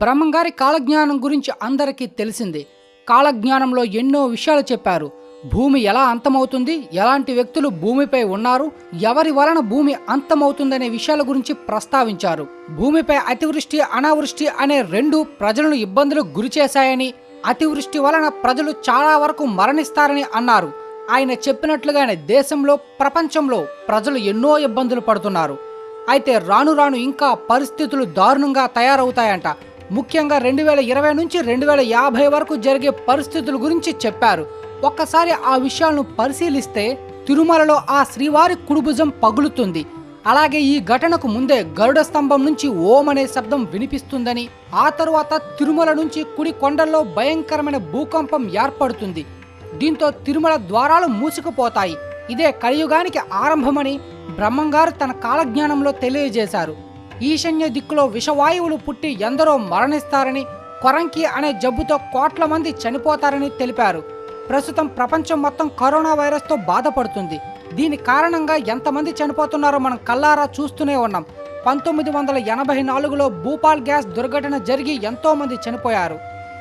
బ్రహ్మంగారి కాలజ్ఞానం గురించి అందరికీ తెలిసింది. కాలజ్ఞానంలో ఎన్నో విషయాలు చెప్పారు. భూమి ఎలా అంతమవుతుంది? ఎలాంటి వ్యక్తులు భూమిపై ఉన్నారు? ఎవరి వలన భూమి అంతమవుతుందనే విషయాల గురించి ప్రస్తావించారు. భూమిపై అతివృష్టి అనావృష్టి అనే రెండు ప్రజలను ఇబ్బందులకు గురిచేశాయని అతివృష్టి వలన ప్రజలు చాలా వరకు మరణిస్తారని అన్నారు. ఆయన చెప్పినట్లుగానే దేశంలో ప్రపంచంలో ప్రజలు ఎన్నో ఇబ్బందులు పడుతున్నారు. అయితే రాను రాను ఇంకా పరిస్థితులు దారుణంగా తయారవుతాయంట. ముఖ్యంగా రెండు వేల ఇరవై నుంచి రెండు వేల యాభై వరకు జరిగే పరిస్థితుల గురించి చెప్పారు. ఒక్కసారి ఆ విషయాలను పరిశీలిస్తే తిరుమలలో ఆ శ్రీవారి కుడిభుజం పగులుతుంది. అలాగే ఈ ఘటనకు ముందే గరుడ స్తంభం నుంచి ఓం అనే శబ్దం వినిపిస్తుందని ఆ తరువాత తిరుమల నుంచి కుడి కొండల్లో భయంకరమైన భూకంపం ఏర్పడుతుంది. దీంతో తిరుమల ద్వారాలు మూసుకుపోతాయి. ఇదే కలియుగానికి ఆరంభమని బ్రహ్మంగారు తన కాలజ్ఞానంలో తెలియజేశారు. ఈశాన్య దిక్కులో విషవాయువులు పుట్టి ఎందరో మరణిస్తారని కొరంకి అనే జబ్బుతో కోట్ల మంది చనిపోతారని తెలిపారు. ప్రస్తుతం ప్రపంచం మొత్తం కరోనా వైరస్తో బాధపడుతుంది. దీని కారణంగా ఎంతమంది చనిపోతున్నారో మనం కల్లారా చూస్తూనే ఉన్నాం. పంతొమ్మిది వందల ఎనభై నాలుగులో భూపాల్ గ్యాస్ దుర్ఘటన జరిగి ఎంతోమంది చనిపోయారు.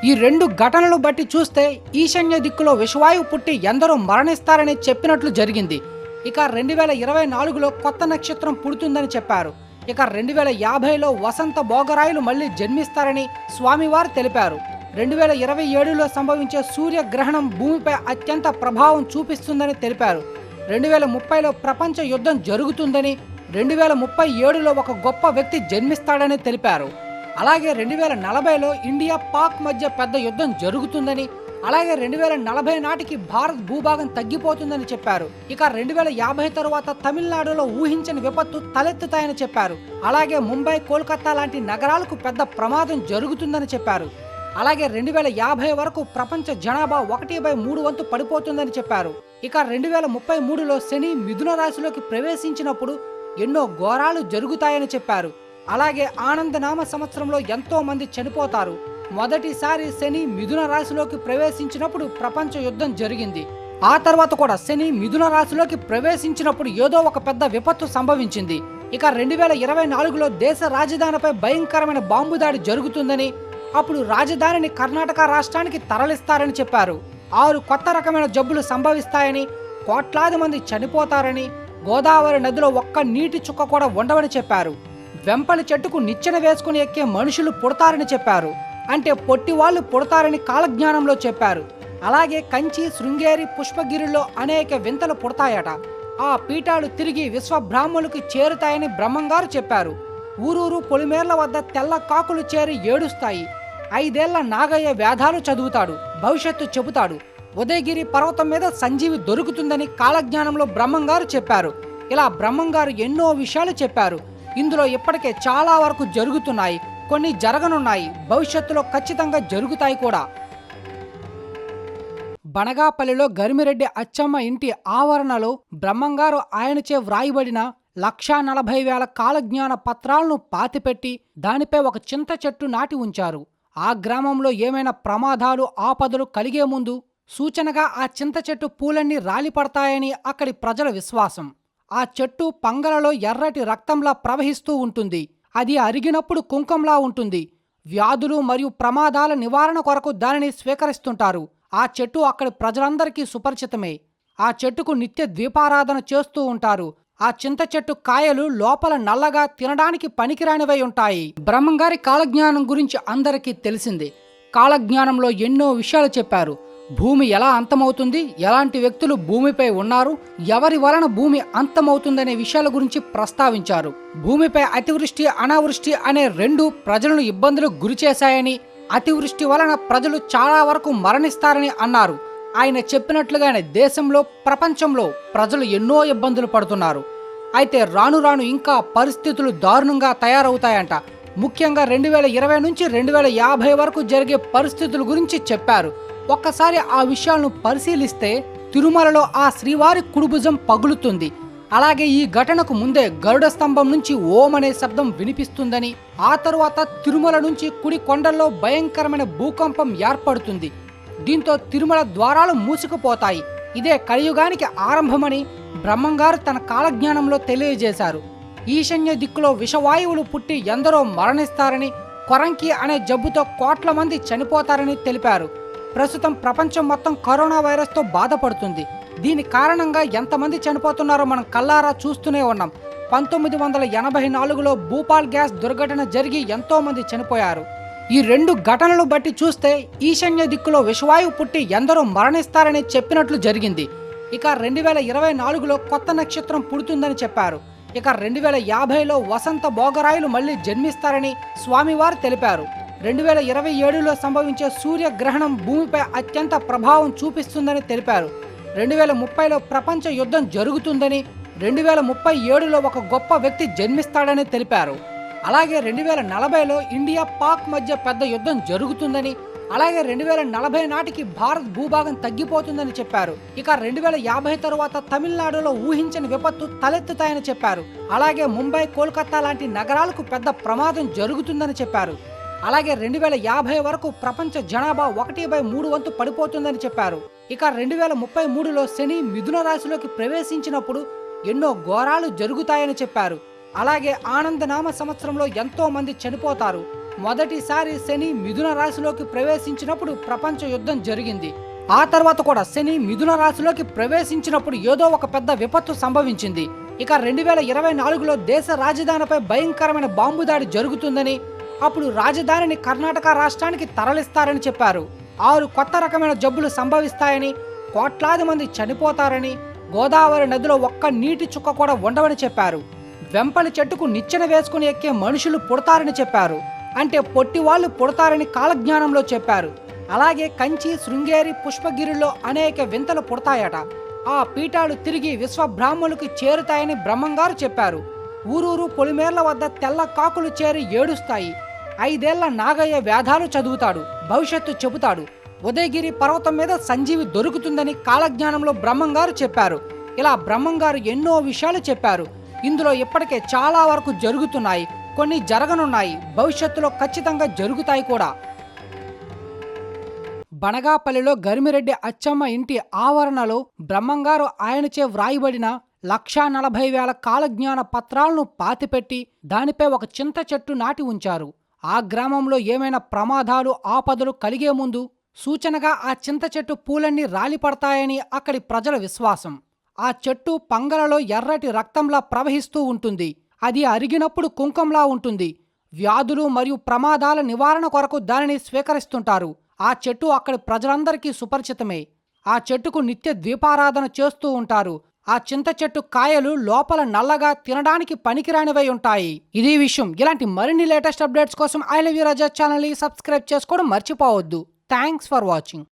ఈ రెండు ఘటనలు బట్టి చూస్తే ఈశాన్య దిక్కులో విషవాయువు పుట్టి ఎందరో మరణిస్తారని చెప్పినట్లు జరిగింది. ఇక రెండు వేల ఇరవై నాలుగులో కొత్త నక్షత్రం పుడుతుందని చెప్పారు. ఇక రెండు వేల యాభైలో వసంత భోగరాయులు మళ్ళీ జన్మిస్తారని స్వామివారు తెలిపారు. రెండు వేల ఇరవై ఏడులో సంభవించే సూర్యగ్రహణం భూమిపై అత్యంత ప్రభావం చూపిస్తుందని తెలిపారు. రెండు వేల ముప్పైలో ప్రపంచ యుద్ధం జరుగుతుందని రెండు వేల ముప్పై ఏడులో ఒక గొప్ప వ్యక్తి జన్మిస్తాడని తెలిపారు. అలాగే రెండు వేల నలభైలో ఇండియా పాక్ మధ్య పెద్ద యుద్ధం జరుగుతుందని అలాగే రెండు వేల నలభై నాటికి భారత్ భూభాగం తగ్గిపోతుందని చెప్పారు. ఇక రెండు వేల యాభై తరువాత తమిళనాడులో ఊహించని విపత్తు తలెత్తుతాయని చెప్పారు. అలాగే ముంబై కోల్కతా లాంటి నగరాలకు పెద్ద ప్రమాదం జరుగుతుందని చెప్పారు. అలాగే రెండు వేల యాభై వరకు ప్రపంచ జనాభా ఒకటి బై మూడు వంతు పడిపోతుందని చెప్పారు. ఇక రెండు వేల ముప్పై మూడులో శని మిథున రాశిలోకి ప్రవేశించినప్పుడు ఎన్నో ఘోరాలు జరుగుతాయని చెప్పారు. అలాగే ఆనందనామ సంవత్సరంలో ఎంతో మంది చనిపోతారు. మొదటిసారి శని మిథున రాశిలోకి ప్రవేశించినప్పుడు ప్రపంచ యుద్ధం జరిగింది. ఆ తర్వాత కూడా శని మిథున రాశిలోకి ప్రవేశించినప్పుడు ఏదో ఒక పెద్ద విపత్తు సంభవించింది. ఇక రెండు వేల ఇరవై నాలుగులో దేశ రాజధానిపై భయంకరమైన బాంబు దాడి జరుగుతుందని అప్పుడు రాజధానిని కర్ణాటక రాష్ట్రానికి తరలిస్తారని చెప్పారు. ఆరు కొత్త రకమైన జబ్బులు సంభవిస్తాయని కోట్లాది మంది చనిపోతారని గోదావరి నదిలో ఒక్క నీటి చుక్క కూడా ఉండవని చెప్పారు. వెంపలి చెట్టుకు నిచ్చెన వేసుకుని ఎక్కే మనుషులు పుడతారని చెప్పారు. అంటే పొట్టి వాళ్ళు పుడతారని కాలజ్ఞానంలో చెప్పారు. అలాగే కంచి శృంగేరి పుష్పగిరిలో అనేక వింతలు పుడతాయట. ఆ పీఠాలు తిరిగి విశ్వబ్రాహ్మణులకు చేరుతాయని బ్రహ్మంగారు చెప్పారు. ఊరూరు పొలిమేర్ల వద్ద తెల్ల కాకులు చేరి ఏడుస్తాయి. ఐదేళ్ళ నాగయ్య వేదాలు చదువుతాడు భవిష్యత్తు చెబుతాడు. ఉదయగిరి పర్వతం మీద సంజీవి దొరుకుతుందని కాలజ్ఞానంలో బ్రహ్మంగారు చెప్పారు. ఇలా బ్రహ్మంగారు ఎన్నో విషయాలు చెప్పారు. ఇందులో ఇప్పటికే చాలా వరకు జరుగుతున్నాయి. కొన్ని జరగనున్నాయి. భవిష్యత్తులో ఖచ్చితంగా జరుగుతాయి కూడా. బనగాపల్లిలో గరిమిరెడ్డి అచ్చమ్మ ఇంటి ఆవరణలో బ్రహ్మంగారు ఆయనచే వ్రాయబడిన లక్షా నలభై వేల కాలజ్ఞాన పత్రాలను పాతిపెట్టి దానిపై ఒక చింత చెట్టు నాటి ఉంచారు. ఆ గ్రామంలో ఏమైనా ప్రమాదాలు ఆపదలు కలిగే ముందు సూచనగా ఆ చింత చెట్టు పూలన్నీ రాలిపడతాయని అక్కడి ప్రజల విశ్వాసం. ఆ చెట్టు పంగలలో ఎర్రటి రక్తంలా ప్రవహిస్తూ ఉంటుంది. అది అరిగినప్పుడు కుంకంలా ఉంటుంది. వ్యాధులు మరియు ప్రమాదాల నివారణ కొరకు దానిని స్వీకరిస్తుంటారు. ఆ చెట్టు అక్కడి ప్రజలందరికీ సుపరిచితమే. ఆ చెట్టుకు నిత్య ద్వీపారాధన చేస్తూ ఉంటారు. ఆ చింత చెట్టు కాయలు లోపల నల్లగా తినడానికి పనికిరానివై ఉంటాయి. బ్రహ్మంగారి కాలజ్ఞానం గురించి అందరికీ తెలిసింది. కాలజ్ఞానంలో ఎన్నో విషయాలు చెప్పారు. భూమి ఎలా అంతమవుతుంది? ఎలాంటి వ్యక్తులు భూమిపై ఉన్నారు? ఎవరి వలన భూమి అంతమవుతుందనే విషయాల గురించి ప్రస్తావించారు. భూమిపై అతివృష్టి అనావృష్టి అనే రెండు ప్రజలను ఇబ్బందులకు గురిచేశాయని అతివృష్టి వలన ప్రజలు చాలా వరకు మరణిస్తారని అన్నారు. ఆయన చెప్పినట్లుగానే దేశంలో ప్రపంచంలో ప్రజలు ఎన్నో ఇబ్బందులు పడుతున్నారు. అయితే రాను రాను ఇంకా పరిస్థితులు దారుణంగా తయారవుతాయంట. ముఖ్యంగా రెండు వేల ఇరవై నుంచి రెండు వేల యాభై వరకు జరిగే పరిస్థితుల గురించి చెప్పారు. ఒక్కసారి ఆ విషయాలను పరిశీలిస్తే తిరుమలలో ఆ శ్రీవారి కుడిభుజం పగులుతుంది. అలాగే ఈ ఘటనకు ముందే గరుడ స్తంభం నుంచి ఓం అనే శబ్దం వినిపిస్తుందని ఆ తరువాత తిరుమల నుంచి కుడి కొండల్లో భయంకరమైన భూకంపం ఏర్పడుతుంది. దీంతో తిరుమల ద్వారాలు మూసుకుపోతాయి. ఇదే కలియుగానికి ఆరంభమని బ్రహ్మంగారు తన కాలజ్ఞానంలో తెలియజేశారు. ఈశాన్య దిక్కులో విషవాయువులు పుట్టి ఎందరో మరణిస్తారని కొరంకి అనే జబ్బుతో కోట్ల మంది చనిపోతారని తెలిపారు. ప్రస్తుతం ప్రపంచం మొత్తం కరోనా వైరస్తో బాధపడుతుంది. దీని కారణంగా ఎంతమంది చనిపోతున్నారో మనం కల్లారా చూస్తూనే ఉన్నాం. పంతొమ్మిది వందల ఎనభై నాలుగులో భూపాల్ గ్యాస్ దుర్ఘటన జరిగి ఎంతోమంది చనిపోయారు. ఈ రెండు ఘటనలు బట్టి చూస్తే ఈశాన్య దిక్కులో విషవాయువు పుట్టి ఎందరో మరణిస్తారని చెప్పినట్లు జరిగింది. ఇక రెండు వేల ఇరవై నాలుగులో కొత్త నక్షత్రం పుడుతుందని చెప్పారు. ఇక రెండు వేల యాభైలో వసంత భోగరాయులు మళ్ళీ జన్మిస్తారని స్వామివారు తెలిపారు. రెండు వేల ఇరవై ఏడులో సంభవించే సూర్యగ్రహణం భూమిపై అత్యంత ప్రభావం చూపిస్తుందని తెలిపారు. రెండు వేల ముప్పైలో ప్రపంచ యుద్ధం జరుగుతుందని రెండు వేల ముప్పై ఏడులో ఒక గొప్ప వ్యక్తి జన్మిస్తాడని తెలిపారు. అలాగే రెండు వేల నలభైలో ఇండియా పాక్ మధ్య పెద్ద యుద్ధం జరుగుతుందని అలాగే రెండు వేల నలభై నాటికి భారత్ భూభాగం తగ్గిపోతుందని చెప్పారు. ఇక రెండు వేల యాభై తరువాత తమిళనాడులో ఊహించని విపత్తు తలెత్తుతాయని చెప్పారు. అలాగే ముంబై కోల్కతా లాంటి నగరాలకు పెద్ద ప్రమాదం జరుగుతుందని చెప్పారు. అలాగే రెండు వేల యాభై వరకు ప్రపంచ జనాభా ఒకటి బై మూడు వంతు పడిపోతుందని చెప్పారు. ఇక రెండు వేల ముప్పై మూడులో శని మిథున రాశిలోకి ప్రవేశించినప్పుడు ఎన్నో ఘోరాలు జరుగుతాయని చెప్పారు. అలాగే ఆనందనామ సంవత్సరంలో ఎంతో మంది చనిపోతారు. మొదటిసారి శని మిథున రాశిలోకి ప్రవేశించినప్పుడు ప్రపంచ యుద్ధం జరిగింది. ఆ తర్వాత కూడా శని మిథున రాశిలోకి ప్రవేశించినప్పుడు ఏదో ఒక పెద్ద విపత్తు సంభవించింది. ఇక రెండు వేల ఇరవై నాలుగులో దేశ రాజధానిపై భయంకరమైన బాంబు దాడి జరుగుతుందని అప్పుడు రాజధానిని కర్ణాటక రాష్ట్రానికి తరలిస్తారని చెప్పారు. ఆరు కొత్త రకమైన జబ్బులు సంభవిస్తాయని కోట్లాది మంది చనిపోతారని గోదావరి నదిలో ఒక్క నీటి చుక్క కూడా ఉండవని చెప్పారు. వెంపలి చెట్టుకు నిచ్చెన వేసుకుని ఎక్కే మనుషులు పుడతారని చెప్పారు. అంటే పొట్టి వాళ్ళు పుడతారని కాలజ్ఞానంలో చెప్పారు. అలాగే కంచి శృంగేరి పుష్పగిరిలో అనేక వింతలు పుడతాయట. ఆ పీఠాలు తిరిగి విశ్వబ్రాహ్మణులకు చేరుతాయని బ్రహ్మంగారు చెప్పారు. ఊరూరు పొలిమేర్ల వద్ద తెల్ల కాకులు చేరి ఏడుస్తాయి. ఐదేళ్ళ నాగయ్య వేదాలు చదువుతాడు భవిష్యత్తు చెబుతాడు. ఉదయగిరి పర్వతం మీద సంజీవి దొరుకుతుందని కాలజ్ఞానంలో బ్రహ్మంగారు చెప్పారు. ఇలా బ్రహ్మంగారు ఎన్నో విషయాలు చెప్పారు. ఇందులో ఇప్పటికే చాలా వరకు జరుగుతున్నాయి. కొన్ని జరగనున్నాయి. భవిష్యత్తులో ఖచ్చితంగా జరుగుతాయి కూడా. బనగాపల్లిలో గరిమిరెడ్డి అచ్చమ్మ ఇంటి ఆవరణలో బ్రహ్మంగారు ఆయనచే వ్రాయబడిన లక్షా నలభై వేల కాలజ్ఞాన పత్రాలను పాతిపెట్టి దానిపై ఒక చింత చెట్టు నాటి ఉంచారు. ఆ గ్రామంలో ఏమైనా ప్రమాదాలు ఆపదలు కలిగే ముందు సూచనగా ఆ చింత చెట్టు పూలన్నీ రాలిపడతాయని అక్కడి ప్రజల విశ్వాసం. ఆ చెట్టు పంగలలో ఎర్రటి రక్తంలా ప్రవహిస్తూ ఉంటుంది. అది అరిగినప్పుడు కుంకంలా ఉంటుంది. వ్యాధులు మరియు ప్రమాదాల నివారణ కొరకు దానిని స్వీకరిస్తుంటారు. ఆ చెట్టు అక్కడి ప్రజలందరికీ సుపరిచితమే. ఆ చెట్టుకు నిత్య ద్వీపారాధన చేస్తూ ఉంటారు. ఆ చింత చెట్టు కాయలు లోపల నల్లగా తినడానికి పనికిరానివై ఉంటాయి. ఇది విషయం. ఇలాంటి మరిన్ని లేటెస్ట్ అప్డేట్స్ కోసం ఐ లవ్ యూ రజా ఛానల్ని సబ్స్క్రైబ్ చేసుకోవడం మర్చిపోవద్దు. Thanks for watching.